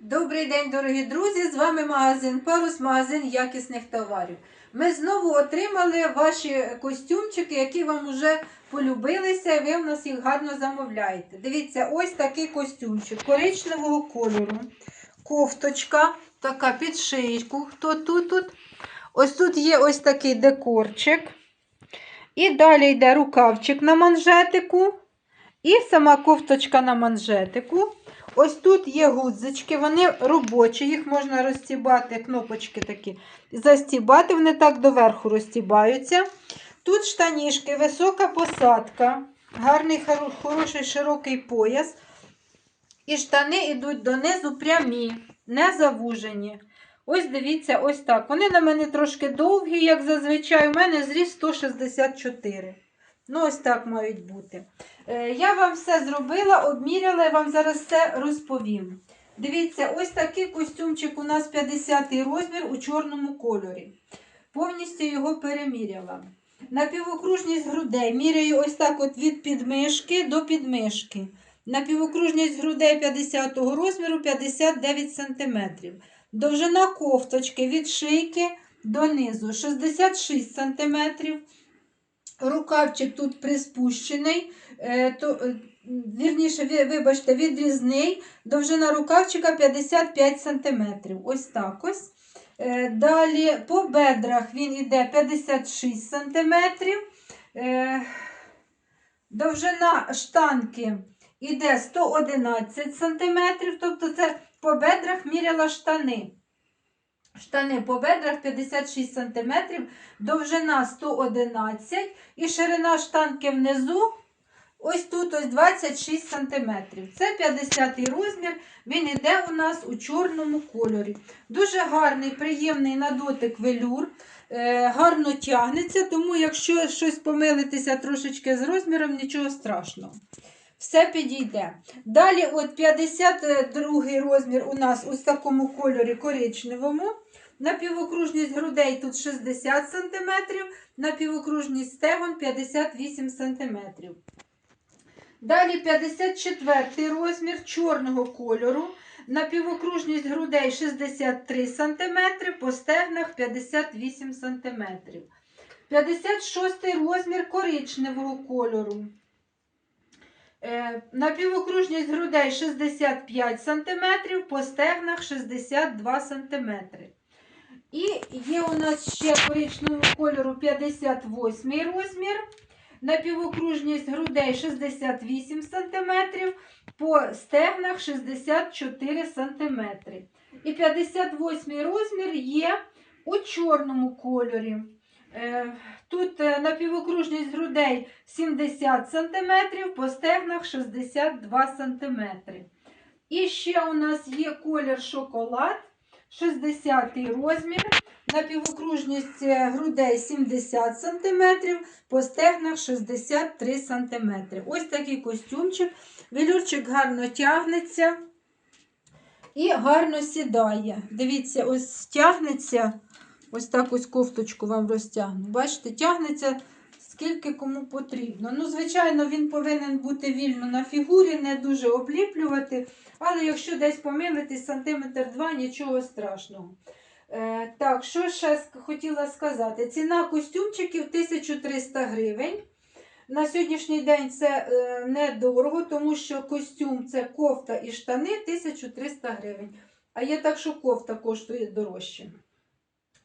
Добрий день, дорогі друзі! З вами магазин Парус, магазин якісних товарів. Ми знову отримали ваші костюмчики, які вам вже полюбилися, і ви в нас їх гарно замовляєте. Дивіться, ось такий костюмчик коричневого кольору. Кофточка, така під шийку. Хто тут? тут? Ось тут є ось такий декорчик. І далі йде рукавчик на манжетику. І сама кофточка на манжетику. Ось тут є гудзички, вони робочі, їх можна розстібати, кнопочки такі. Застібати, вони так доверху розстібаються. Тут штанішки, висока посадка, гарний, хороший широкий пояс. І штани йдуть донизу прямі, не завужені. Ось дивіться, ось так. Вони на мене трошки довгі, як зазвичай. У мене зріс 164. Ну, ось так мають бути. Е, Я вам все зробила, обміряла і вам зараз все розповім. Дивіться, ось такий костюмчик у нас 50-й розмір у чорному кольорі. Повністю його переміряла. На півокружність грудей міряю ось так от від підмишки до підмишки. На півокружність грудей 50 го розміру 59 см. Довжина кофточки від шийки до низу 66 см. Рукавчик тут приспущений, е, то, е, вірніше, вибачте, відрізний. Довжина рукавчика 55 см. Ось так ось. Е, Далі по бедрах він іде 56 см. Довжина штанки іде 111 см. Тобто це по бедрах міряла штани. Штани по бедрах 56 см, довжина 111 і ширина штанки внизу ось тут ось 26 см. Це 50 розмір, він іде у нас у чорному кольорі. Дуже гарний, приємний на дотик велюр, е, гарно тягнеться, тому якщо щось помилитися трошечки з розміром, нічого страшного. Все підійде. Далі, от 52 розмір у нас у такому кольорі коричневому. На півокружність грудей тут 60 см, на півокружність стегон 58 см. Далі 54 розмір чорного кольору. На півокружність грудей 63 см, по стегнах 58 см. 56 розмір коричневого кольору. Е, На півокружність грудей 65 см, по стегнах 62 см. І є у нас ще коричневого кольору 58 розмір. На півокружність грудей 68 см, по стегнах 64 см. І 58 розмір є у чорному кольорі. Е, Тут е, на півокружність грудей 70 см, по стегнах 62 см. І ще у нас є колір шоколад, 60 розмір. На півокружність е, грудей 70 см, по стегнах 63 см. Ось такий костюмчик. Велюрчик гарно тягнеться і гарно сідає. Дивіться, ось тягнеться. Ось так ось кофточку вам розтягну. Бачите, тягнеться скільки кому потрібно. Ну, звичайно, він повинен бути вільно на фігурі, не дуже обліплювати. Але якщо десь помилитись сантиметр два, нічого страшного. Е, так, що ще хотіла сказати? Ціна костюмчиків 1300 гривень. На сьогоднішній день це е, недорого, тому що костюм це кофта і штани 1300 гривень. А є так, що кофта коштує дорожче.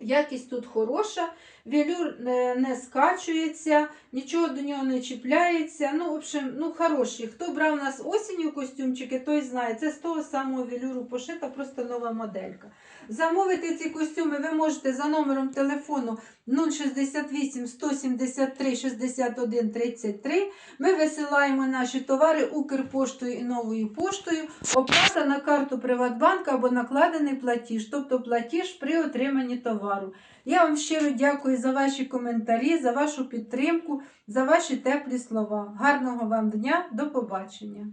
Якість тут хороша, велюр не, не скачується, нічого до нього не чіпляється. Ну, в общем, ну, хороші. Хто брав у нас осінню костюмчики, той знає. Це з того самого велюру пошита, просто нова моделька. Замовити ці костюми ви можете за номером телефону 068 173 61 33. Ми висилаємо наші товари Укрпоштою і новою поштою. Оплата на карту Приватбанка або накладений платіж, тобто платіж при отриманні товару. Я вам щиро дякую за ваші коментарі, за вашу підтримку, за ваші теплі слова. Гарного вам дня, до побачення!